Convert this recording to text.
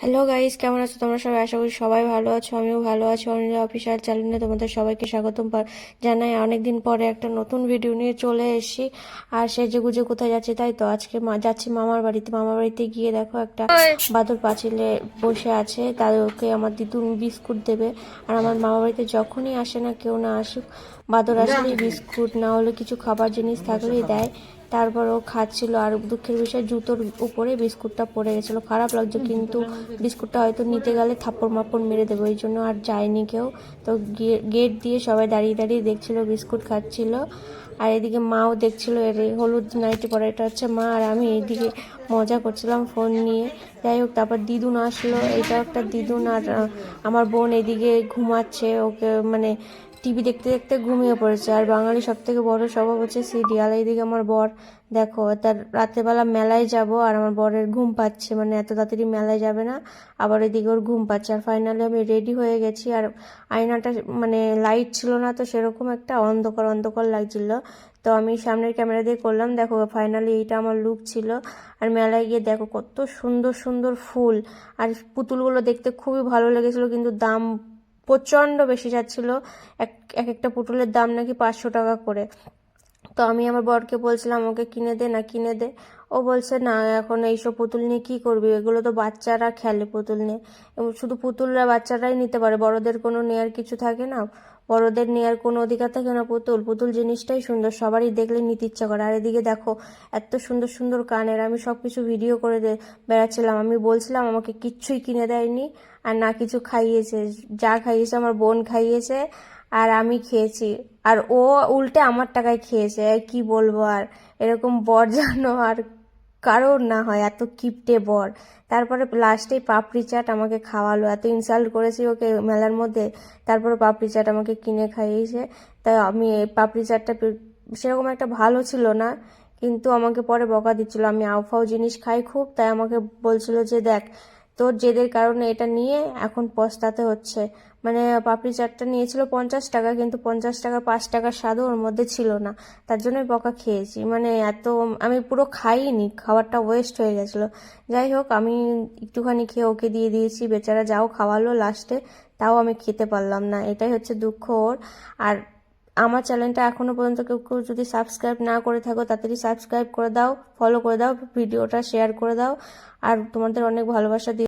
Hello guys কেমন আছো? তোমরা সবাই? আশা করি সবাই ভালো আছো, আমিও ভালো আছি। অনিল অফিসিয়াল চ্যানেলে তোমাদের সবাইকে স্বাগতম জানাই। অনেকদিন পরে একটা নতুন ভিডিও নিয়ে চলে এসেছি। আর সেজে গুজে কোথায় যাচ্ছে, তাই তো? আজকে যাচ্ছি মামার বাড়িতে। মামার বাড়িতে গিয়ে দেখো একটা বাদর পাঁচিলে বসে আছে। তাদেরকে আমার দিদু বিস্কুট দেবে। আর আমার মামার বাড়িতে যখনই আসে না, কেউ না আসুক বাদর আসলেই বিস্কুট, না হলে কিছু খাবার জিনিস থাকলেই দেয়। তারপর ও খাচ্ছিল আর দুঃখের বিষয় জুতোর উপরে বিস্কুটটা পড়ে গেছিল। খারাপ লাগছে কিন্তু বিস্কুটটা হয়তো নিতে গেলে থাপ্পড় মাপড় মেরে দেবো এই জন্য আর যায়নি কেউ। তো গিয়ে- গেট দিয়ে সবাই দাঁড়িয়ে দাঁড়িয়ে দেখছিল বিস্কুট খাচ্ছিল। আর এদিকে মাও দেখছিল এর হলুদ নাইটি পরে এটা হচ্ছে মা। আর আমি এইদিকে মজা করছিলাম ফোন নিয়ে। যাই হোক তারপর দিদুন আসলো এটা একটা দিদুন। আর আমার বোন এদিকে ঘুমাচ্ছে ওকে মানে টিভি দেখতে দেখতে ঘুমিয়ে পড়েছে। আর বাঙালি সব থেকে বড় স্বভাব হচ্ছে সিরিয়াল। এইদিকে আমার বর, দেখো, তার রাত্রেবেলা মেলায় যাব আর আমার বরের ঘুম পাচ্ছে। মানে এত তাড়াতাড়ি মেলায় যাবে না, আবার এদিকে ওর ঘুম পাচ্ছে। আর ফাইনালি আমি রেডি হয়ে গেছি। আর আয়নাটা মানে লাইট ছিল না তো সেরকম একটা অন্ধকার অন্ধকার লাগছিল। তো আমি সামনের ক্যামেরা দিয়ে করলাম, দেখো ফাইনালি এইটা আমার লুক ছিল। আর মেলায় গিয়ে দেখো কত সুন্দর সুন্দর ফুল। আর পুতুলগুলো দেখতে খুবই ভালো লেগেছিল, কিন্তু দাম প্রচণ্ড বেশি যাচ্ছিল। এক এক একটা পুটুলের দাম নাকি পাঁচশো টাকা করে। তো আমি আমার বরকে বলছিলাম, ওকে কিনে দে না, কিনে দে। ও বলছে, না, এখন এইসব পুতুল নিয়ে কী করবি? এগুলো তো বাচ্চারা খেলে পুতুল নিয়ে। এবং শুধু পুতুলরা বাচ্চারাই নিতে পারে, বড়দের কোনো নেয়ার কিছু থাকে না। বড়দের নেয়ার কোনো অধিকার থাকে না পুতুল। পুতুল জিনিসটাই সুন্দর, সবারই দেখলে নিতে ইচ্ছা করে। আর এদিকে দেখো, এত সুন্দর সুন্দর কানের, আমি সব কিছু ভিডিও করে বেড়াচ্ছিলাম। আমি বলছিলাম, আমাকে কিচ্ছুই কিনে দেয়নি, আর না কিছু খাইয়েছে, যা খাইয়েছে আমার বোন খাইয়েছে আর আমি খেয়েছি। আর ও উল্টে আমার টাকায় খেয়েছে। আর কি বলব আর? এরকম বর যেন আর কারোর না হয়, এত কিপটে বর। তারপরে লাস্টে পাপড়ি চাট আমাকে খাওয়ালো। এত ইনসাল্ট করেছি ওকে মেলার মধ্যে। তারপরে পাপড়ি চাট আমাকে কিনে খাইয়েছে। তাই আমি এই পাপড়ি চাটটা সেরকম একটা ভালো ছিল না। কিন্তু আমাকে পরে বকা দিচ্ছিল। আমি আউফাউ জিনিস খাই খুব। তাই আমাকে বলছিল যে, দেখ তোর জেদের কারণে এটা নিয়ে এখন পস্তাতে হচ্ছে। মানে পাপড়ি চাটটা নিয়েছিল পঞ্চাশ টাকা, কিন্তু পঞ্চাশ টাকা, পাঁচ টাকার স্বাদও ওর মধ্যে ছিল না। তার জন্যই বকা খেয়েছি। মানে এত আমি পুরো খাইনি, খাবারটা ওয়েস্ট হয়ে গেছিল। যাই হোক, আমি একটুখানি খেয়ে ওকে দিয়ে দিয়েছি, বেচারা যাও খাওয়ালো লাস্টে তাও আমি খেতে পারলাম না। এটাই হচ্ছে দুঃখ ওর। আর আমার চ্যানেলটা এখনও পর্যন্ত কেউ কেউ যদি সাবস্ক্রাইব না করে থাকো, তাড়াতাড়ি সাবস্ক্রাইব করে দাও ফলো করে দাও, ভিডিওটা শেয়ার করে দাও, আর তোমাদের অনেক ভালোবাসা দিয়ে